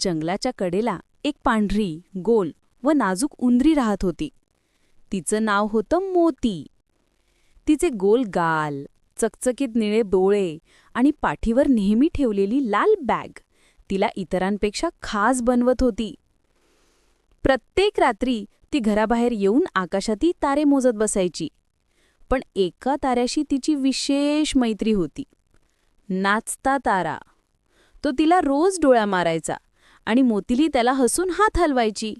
जंगलाच्या कडेला एक पांढरी गोल व नाजूक उंदरी राहत होती. तिचं नाव होतं मोती. तिचे गोल गाल चकचकीत निळे डोळे आणि पाठीवर नेहमी ठेवलेली लाल बॅग तिला इतरांपेक्षा खास बनवत होती. प्रत्येक रात्री ती घराबाहेर येऊन आकाशाती तारे मोजत बसायची पण एका ताऱ्याशी तिची विशेष मैत्री होती. नाचता तारा. तो तिला रोज डोळ्या मारायचा. आणि मोतीली त्याला हसून हात हलवायची.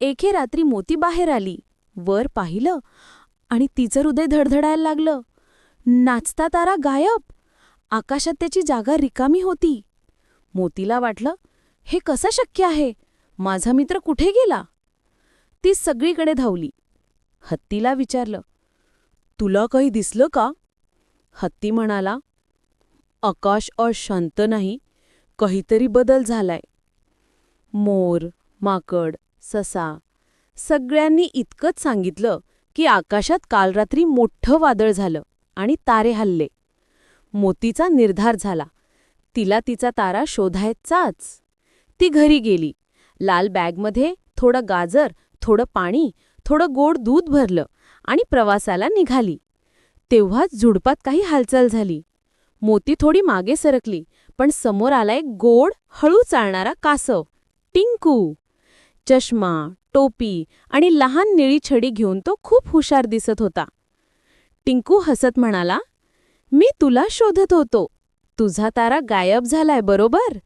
एके रात्री मोती बाहेर आली. वर पाहिलं आणि तिचं हृदय धडधडायला लागलं. नाचता तारा गायब. आकाशात त्याची जागा रिकामी होती. मोतीला वाटलं हे कसं शक्य आहे? माझा मित्र कुठे गेला? ती सगळीकडे धावली. हत्तीला विचारलं तुला काही दिसलं का? हत्ती म्हणाला आकाश अशांत नाही. काहीतरी बदल झालाय. मोर माकड ससा. सगळ्यांनी इतकंच सांगितलं की आकाशात काल रात्री मोठं वादळ झालं आणि तारे हल्ले. मोतीचा निर्धार झाला. तिला तिचा तारा शोधायचाच ती घरी गेली. लाल बॅगमध्ये थोडं गाजर थोडं पाणी थोडं गोड दूध भरलं आणि प्रवासाला निघाली. तेव्हाच झुडपात काही हालचाल झाली. मोती थोडी मागे सरकली पण समोर आला एक गोड हळू चालणारा कासव. टिंकू. चष्मा टोपी आणि लहान निळी छडी घेऊन तो खूप हुशार दिसत होता. टिंकू हसत म्हणाला मी तुला शोधत होतो. तुझा तारा गायब झालाय बरोबर?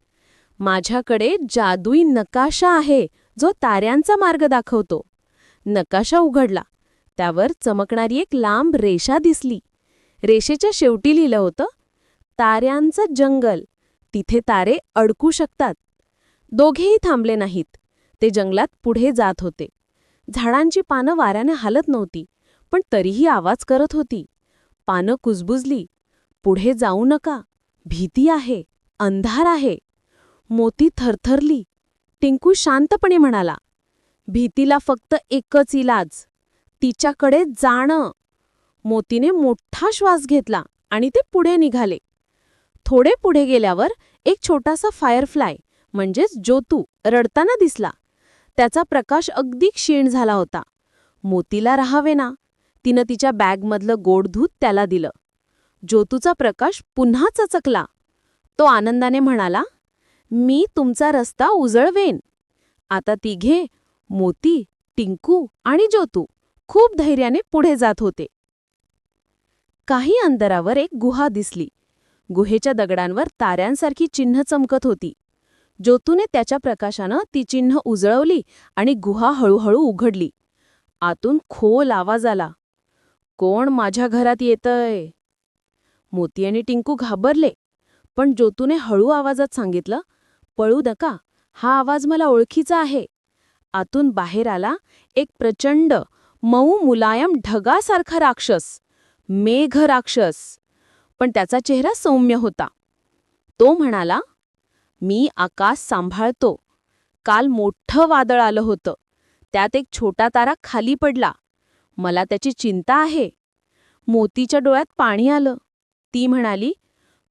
माझ्याकडे जादुई नकाशा आहे जो ताऱ्यांचा मार्ग दाखवतो. नकाशा उघडला. त्यावर चमकणारी एक लांब रेषा दिसली. रेषेच्या शेवटी लिहिलं होतं ताऱ्यांचं जंगल. तिथे तारे अडकू शकतात. दोघेही थांबले नाहीत. ते जंगलात पुढे जात होते. झाडांची पानं वाऱ्याने हालत नव्हती पण तरीही आवाज करत होती. पानं कुजबुजली पुढे जाऊ नका. भीती आहे. अंधार आहे. मोती थरथरली टिंकू शांतपणे म्हणाला भीतीला फक्त एकच इलाज. तिच्याकडे जाणं. मोतीने मोठा श्वास घेतला आणि ते पुढे निघाले. थोडे पुढे गेल्यावर एक छोटासा फायरफ्लाय म्हणजेच ज्योतू रडताना दिसला त्याचा प्रकाश अगदी क्षीण झाला होता. मोतीला राहावे ना. तिनं तिच्या बॅगमधलं गोड दूध त्याला दिलं. ज्योतूचा प्रकाश पुन्हा चचकला. तो आनंदाने म्हणाला मी तुमचा रस्ता उजळवेन. आता तिघे मोती टिंकू आणि ज्योतू खूप धैर्याने पुढे जात होते. काही अंतरावर एक गुहा दिसली. गुहेच्या दगडांवर ताऱ्यांसारखी चिन्ह चमकत होती. ज्योतूने त्याच्या प्रकाशानं ती चिन्ह उजळवली आणि गुहा हळूहळू उघडली. आतून खोल आवाज आला. कोण माझ्या घरात येतय? मोती आणि टिंकू घाबरले पण ज्योतूने हळू आवाजात सांगितलं पळू नका हा आवाज मला ओळखीचा आहे. आतून बाहेर आला एक प्रचंड मऊ मुलायम ढगासारखा राक्षस मेघ राक्षस. पण त्याचा चेहरा सौम्य होता. तो म्हणाला मी आकाश सांभाळतो. काल मोठं वादळ आलं होतं. त्यात एक छोटा तारा खाली पडला. मला त्याची चिंता आहे. मोतीच्या डोळ्यात पाणी आलं. ती म्हणाली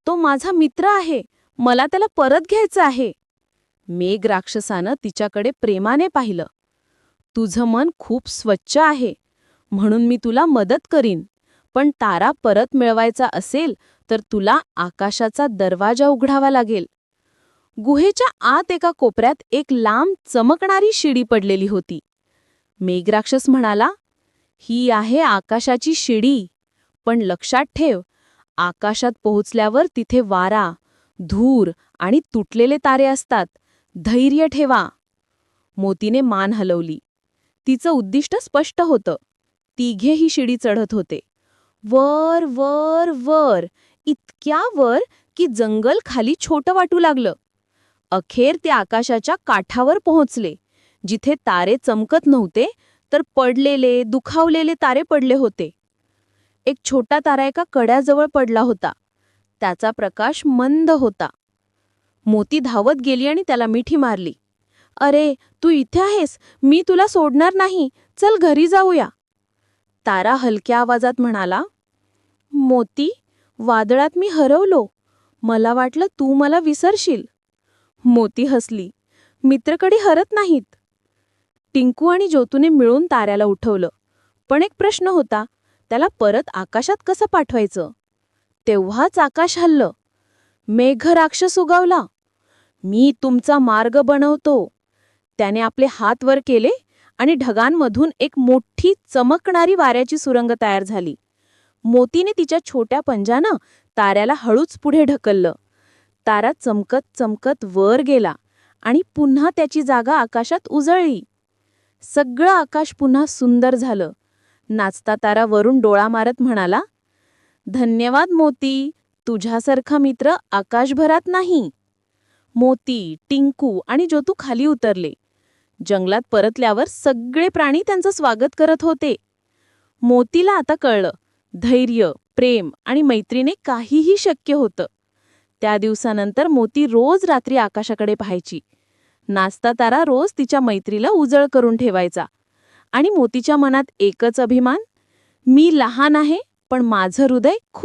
तो माझा मित्र आहे. मला त्याला परत घ्यायचं आहे. मेघ राक्षसानं तिच्याकडे प्रेमाने पाहिलं. तुझं मन खूप स्वच्छ आहे. म्हणून मी तुला मदत करीन. पण तारा परत मिळवायचा असेल तर तुला आकाशाचा दरवाजा उघडावा लागेल. गुहेच्या आत एका कोपऱ्यात एक लांब चमकणारी शिडी पडलेली होती. मेघराक्षस म्हणाला ही आहे आकाशाची शिडी. पण लक्षात ठेव आकाशात पोहोचल्यावर तिथे वारा धूर आणि तुटलेले तारे असतात. धैर्य ठेवा. मोतीने मान हलवली. तिचं उद्दिष्ट स्पष्ट होतं. तिघे ही शिडी चढत होते. वर वर वर. इतक्या वर की जंगल खाली छोटं वाटू लागलं. अखेर ते आकाशाच्या काठावर पोहोचले. जिथे तारे चमकत नव्हते तर पडलेले दुखावलेले तारे पडले होते. एक छोटा तारा एका कड्याजवळ पडला होता. त्याचा प्रकाश मंद होता. मोती धावत गेली आणि त्याला मिठी मारली. अरे तू इथे आहेस? मी तुला सोडणार नाही. चल घरी जाऊया. तारा हलक्या आवाजात म्हणाला मोती वादळात मी हरवलो. मला वाटलं तू मला विसरशील. मोती हसली. मित्रकडे हरत नाहीत. टिंकू आणि ज्योतूने मिळून ताऱ्याला उठवलं. पण एक प्रश्न होता त्याला परत आकाशात कसं पाठवायचं? तेव्हाच आकाश हल्लं. मेघ राक्षस उगवला. मी तुमचा मार्ग बनवतो. त्याने आपले हात वर केले आणि ढगांमधून एक मोठी चमकणारी वाऱ्याची सुरंग तयार झाली. मोतीने तिच्या छोट्या पंजानं ताऱ्याला हळूच पुढे ढकललं. तारा चमकत चमकत वर गेला आणि पुन्हा त्याची जागा आकाशात उजळली. सगळं आकाश पुन्हा सुंदर झालं. नाचता तारा वरून डोळा मारत म्हणाला धन्यवाद मोती तुझ्यासारखा मित्र आकाशभरात नाही. मोती टिंकू आणि ज्योतू खाली उतरले. जंगलात परतल्यावर सगळे प्राणी त्यांचं स्वागत करत होते. मोतीला आता कळलं धैर्य प्रेम आणि मैत्रीने काहीही शक्य होतं. त्या दिवसानंतर मोती रोज रात्री आकाशाकडे पाहायची. नाचता तारा रोज तिच्या मैत्रीला उजळ करून ठेवायचा. आणि मोतीच्या मनात एकच अभिमान मी लहान आहे पण माझं हृदय खूप